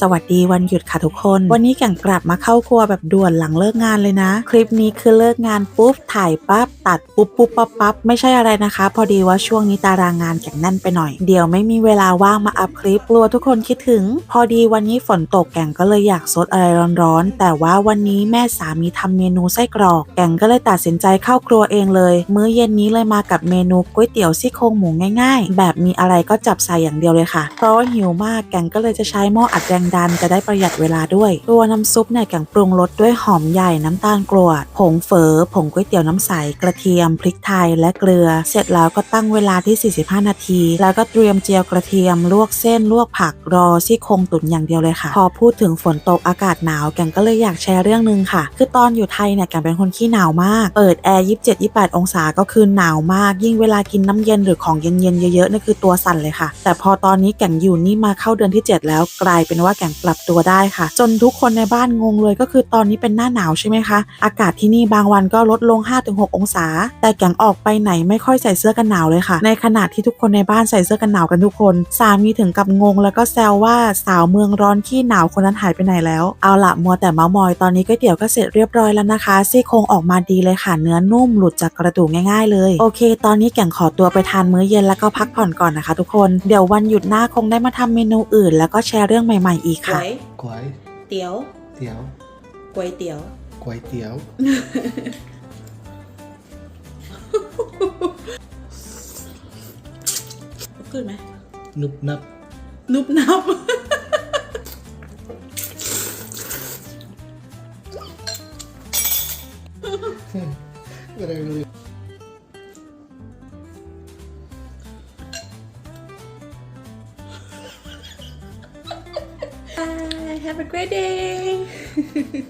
สวัสดีวันหยุดค่ะทุกคน วันนี้แก่งกลับมาเข้าครัวแบบด่วนหลังเลิกงานเลยนะ คลิปนี้คือเลิกงานปุ๊บถ่ายปั๊บตัดปุ๊บปุ๊บปั๊บปั๊บไม่ใช่อะไรนะคะ พอดีว่าช่วงนี้ตารางงานแก่งแน่นไปหน่อย เดี๋ยวไม่มีเวลาว่างมาอัพคลิปกลัวทุกคนคิดถึง พอดีวันนี้ฝนตกแก่งก็เลยอยากซดอะไรร้อนๆ แต่ว่าวันนี้แม่สามีทำเมนูไส้กรอก แก่งก็เลยตัดสินใจเข้าครัวเองเลย มื้อเย็นนี้เลยมากับเมนูก๋วยเตี๋ยวซี่โครงหมูง่าย ๆ แบบมีอะไรก็จับใส่อย่างเดียวเลยค่ะ เพราะว่าหิวมากแก่งก็เลยจะใช้หม้ออัดแรงดันจะได้ประหยัดเวลาด้วย ตัวน้ำซุปเนี่ยแกงปรุงรสด้วยหอมใหญ่น้ำตาลกรวด ผงเฝอ ผงก๋วยเตี๋ยวน้ำใส กระเทียม พริกไทย และเกลือ เสร็จแล้วก็ตั้งเวลาที่ 45 นาที แล้วก็เตรียมเจียวกระเทียม ลวกเส้น ลวกผัก รอซี่โครงตุ๋นอย่างเดียวเลยค่ะ พอพูดถึงฝนตกอากาศหนาวแกงก็เลยอยากแชร์เรื่องหนึงค่ะ คือตอนอยู่ไทยเนี่ยแกงเป็นคนขี้หนาวมาก เปิดแอร์ 27-28 องศาก็คือหนาวมาก ยิ่งเวลากินน้ำเย็นหรือของเย็นๆเยอะๆนี่คือตัวสั่นเลยค่ะ แต่พอตอนนี้แกงอยู่นี่มาเข้าเดือนที่ 7 แล้วกลายเป็นว่าแก่งปรับตัวได้ค่ะ จนทุกคนในบ้านงงเลยก็คือตอนนี้เป็นหน้าหนาวใช่ไหมคะ อากาศที่นี่บางวันก็ลดลง 5-6 องศา แต่แก่งออกไปไหนไม่ค่อยใส่เสื้อกันหนาวเลยค่ะ ในขณะที่ทุกคนในบ้านใส่เสื้อกันหนาวกันทุกคน สามีถึงกับงง แล้วก็แซวว่าสาวเมืองร้อนขี้หนาวคนนั้นหายไปไหนแล้ว เอาละมัวแต่เมามอยตอนนี้ก๋วยเตี๋ยวก็เสร็จเรียบร้อยแล้วนะคะ ซี่โครงออกมาดีเลยค่ะ เนื้อนุ่มหลุดจากกระดูกง่าย ๆ เลย โอเค ตอนนี้แก่งขอตัวไปทานมื้อเย็นแล้วก็พักผ่อนก่อนนะคะ ทุกคน เดี๋ยววันหยุดหน้าคงได้มาทำเมนูอื่น แล้วก็แชร์เรื่องใหม่ๆอีกก๋ค่ะวยก๋วยเตี๋ยว เตี๋ยวก๋วยเตี๋ยว ก๋วยเตี๋ยว ขึ้นไหมนุบนับ นุบนับ อะไรเลย have a great day